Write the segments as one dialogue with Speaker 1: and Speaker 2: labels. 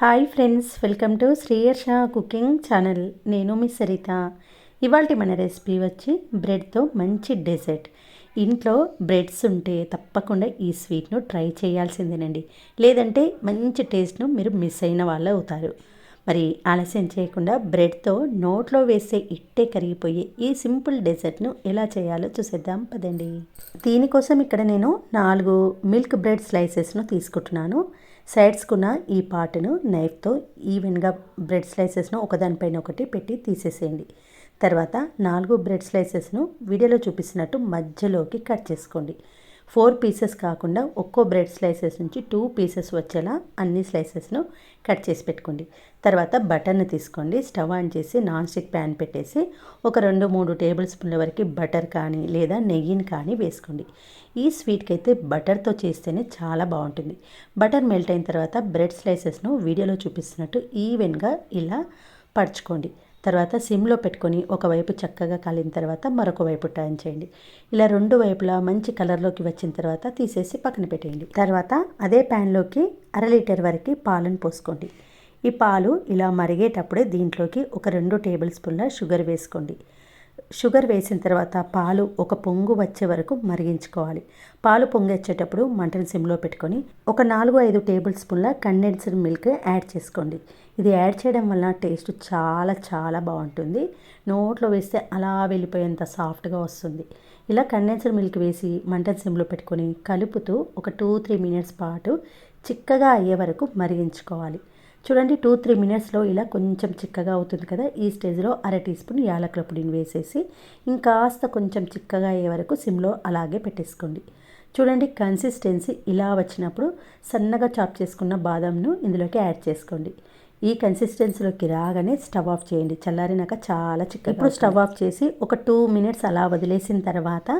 Speaker 1: Hi friends welcome to Sriyarsha cooking channel. నేను మీ సరిత. ఇవాళ మన రెసిపీ వచ్చి బ్రెడ్తో మంచి డెజర్ట్ ఇంట్లో బ్రెడ్స్ ఉంటే తప్పకుండా ఈ స్వీట్ను ట్రై చేయాల్సిందేనండి. లేదంటే మంచి టేస్ట్ను మీరు మిస్ అయిన వాళ్ళు అవుతారు మరి ఆలస్యం చేయకుండా బ్రెడ్తో నోట్లో వేసే ఇట్టే కరిగిపోయే ఈ సింపుల్ డెజర్ట్ను ఎలా చేయాలో చూసేద్దాం పదండి. దీనికోసం ఇక్కడ నేను నాలుగు మిల్క్ బ్రెడ్ స్లైసెస్ను తీసుకుంటున్నాను. సైడ్స్కున్న ఈ పార్ట్ను నైఫ్తో ఈవెన్గా బ్రెడ్ స్లైసెస్ను ఒకదానిపైన ఒకటి పెట్టి తీసేసేయండి. తర్వాత నాలుగు బ్రెడ్ స్లైసెస్ను వీడియోలో చూపిస్తున్నట్టు మధ్యలోకి కట్ చేసుకోండి. ఫోర్ పీసెస్ కాకుండా ఒక్కో బ్రెడ్ స్లైసెస్ నుంచి టూ పీసెస్ వచ్చేలా అన్ని స్లైసెస్ను కట్ చేసి పెట్టుకోండి. తర్వాత బటర్ని తీసుకోండి. స్టవ్ ఆన్ చేసి నాన్ స్టిక్ ప్యాన్ పెట్టేసి ఒక రెండు మూడు టేబుల్ స్పూన్ల వరకు బటర్ కానీ లేదా నెయ్యిని కానీ వేసుకోండి. ఈ స్వీట్కి అయితే బటర్తో చేస్తేనే చాలా బాగుంటుంది. బటర్ మెల్ట్ అయిన తర్వాత బ్రెడ్ స్లైసెస్ను వీడియోలో చూపిస్తున్నట్టు ఈవెన్గా ఇలా పడుచుకోండి తర్వాత సిమ్లో పెట్టుకొని ఒకవైపు చక్కగా కాలిన తర్వాత మరొక వైపు టర్న్ చేయండి. ఇలా రెండు వైపులా మంచి కలర్లోకి వచ్చిన తర్వాత తీసేసి పక్కన పెట్టేయండి. తర్వాత అదే ప్యాన్లోకి అర లీటర్ వరకు పాలను పోసుకోండి. ఈ పాలు ఇలా మరిగేటప్పుడే దీంట్లోకి ఒక రెండు టేబుల్ స్పూన్ల షుగర్ వేసుకోండి. షుగర్ వేసిన తర్వాత పాలు ఒక పొంగు వచ్చే వరకు మరిగించుకోవాలి. పాలు పొంగెచ్చేటప్పుడు మంటను సిమ్లో పెట్టుకొని ఒక నాలుగు ఐదు టేబుల్ స్పూన్ల కండెన్స్డ్ మిల్క్ యాడ్ చేసుకోండి. ఇది యాడ్ చేయడం వల్ల టేస్ట్ చాలా చాలా బాగుంటుంది. నోట్లో వేస్తే అలా వెళ్ళిపోయేంత సాఫ్ట్గా వస్తుంది. ఇలా కండెన్స్డ్ మిల్క్ వేసి మంటను సిమ్లో పెట్టుకొని కలుపుతూ ఒక టూ త్రీ మినిట్స్ పాటు చిక్కగా అయ్యే వరకు మరిగించుకోవాలి. చూడండి టూ త్రీ మినిట్స్లో ఇలా కొంచెం చిక్కగా అవుతుంది కదా. ఈ స్టేజ్లో అర టీ స్పూన్ యాలకుల పొడిని వేసేసి ఇంకాస్త కొంచెం చిక్కగా అయ్యే వరకు సిమ్లో అలాగే పెట్టేసుకోండి. చూడండి కన్సిస్టెన్సీ ఇలా వచ్చినప్పుడు సన్నగా చాప్ చేసుకున్న బాదంను ఇందులోకి యాడ్ చేసుకోండి. ఈ కన్సిస్టెన్సీలోకి రాగానే స్టవ్ ఆఫ్ చేయండి. చల్లారినాక చాలా చిక్క ఇప్పుడు స్టవ్ ఆఫ్ చేసి ఒక టూ మినిట్స్ అలా వదిలేసిన తర్వాత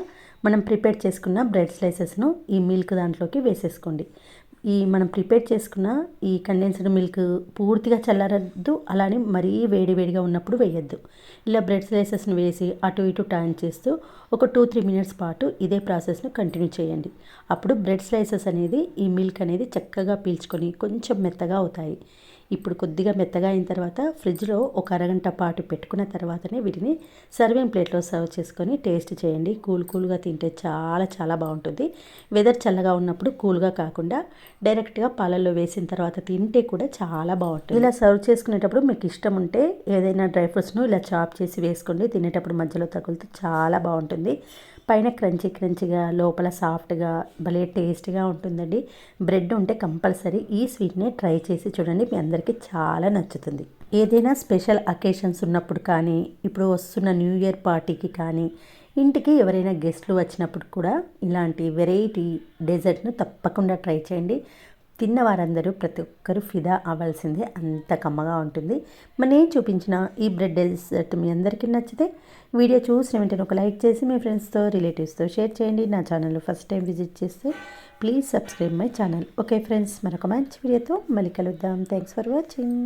Speaker 1: మనం ప్రిపేర్ చేసుకున్న బ్రెడ్ స్లైసెస్ను ఈ మిల్క్ దాంట్లోకి వేసేసుకోండి. ఈ మనం ప్రిపేర్ చేసుకున్న ఈ కండెన్స్డ్ మిల్క్ పూర్తిగా చల్లారద్దు అలానే మరీ వేడివేడిగా ఉన్నప్పుడు వేయద్దు. ఇలా బ్రెడ్ స్లైసెస్ని వేసి అటు ఇటు టర్న్ చేస్తూ ఒక టూ త్రీ మినిట్స్ పాటు ఇదే ప్రాసెస్ను కంటిన్యూ చేయండి. అప్పుడు బ్రెడ్ స్లైసెస్ అనేది ఈ మిల్క్ అనేది చక్కగా పీల్చుకొని కొంచెం మెత్తగా అవుతాయి. ఇప్పుడు కొద్దిగా మెత్తగా అయిన తర్వాత ఫ్రిడ్జ్లో ఒక అరగంట పాటు పెట్టుకున్న తర్వాతనే వీటిని సర్వింగ్ ప్లేట్లో సర్వ్ చేసుకొని టేస్ట్ చేయండి. కూల్ కూల్గా తింటే చాలా చాలా బాగుంటుంది. వెదర్ చల్లగా ఉన్నప్పుడు కూల్గా కాకుండా డైరెక్ట్గా పాలల్లో వేసిన తర్వాత తింటే కూడా చాలా బాగుంటుంది. ఇలా సర్వ్ చేసుకునేటప్పుడు మీకు ఇష్టం ఉంటే ఏదైనా డ్రై ఫ్రూట్స్ను ఇలా చాప్ చేసి వేసుకోండి. తినేటప్పుడు మధ్యలో తగులుతూ చాలా బాగుంటుంది. పైన క్రంచీ క్రంచీగా లోపల సాఫ్ట్గా భలే టేస్ట్గా ఉంటుందండి. బ్రెడ్ ఉంటే కంపల్సరీ ఈ స్వీట్ని ట్రై చేసి చూడండి. మీ అందరికీ చాలా నచ్చుతుంది. ఏదైనా స్పెషల్ అకేషన్స్ ఉన్నప్పుడు కానీ ఇప్పుడు వస్తున్న న్యూ ఇయర్ పార్టీకి కానీ ఇంటికి ఎవరైనా గెస్ట్లు వచ్చినప్పుడు కూడా ఇలాంటి వెరైటీ డెజర్ట్ను తప్పకుండా ట్రై చేయండి. తిన్న వారందరూ ప్రతి ఒక్కరూ ఫిదా అవ్వాల్సిందే. అంత కమ్మగా ఉంటుంది. మరి నేను చూపించిన ఈ బ్రెడ్ డెజర్ట్ మీ అందరికీ నచ్చితే వీడియో చూసిన వెంటనే ఒక లైక్ చేసి మీ ఫ్రెండ్స్తో రిలేటివ్స్తో షేర్ చేయండి. నా ఛానల్ ఫస్ట్ టైం విజిట్ చేస్తే please subscribe my channel okay friends మరొక మంచి వీడియోతో మళ్ళీ కలుద్దాం. Thanks for watching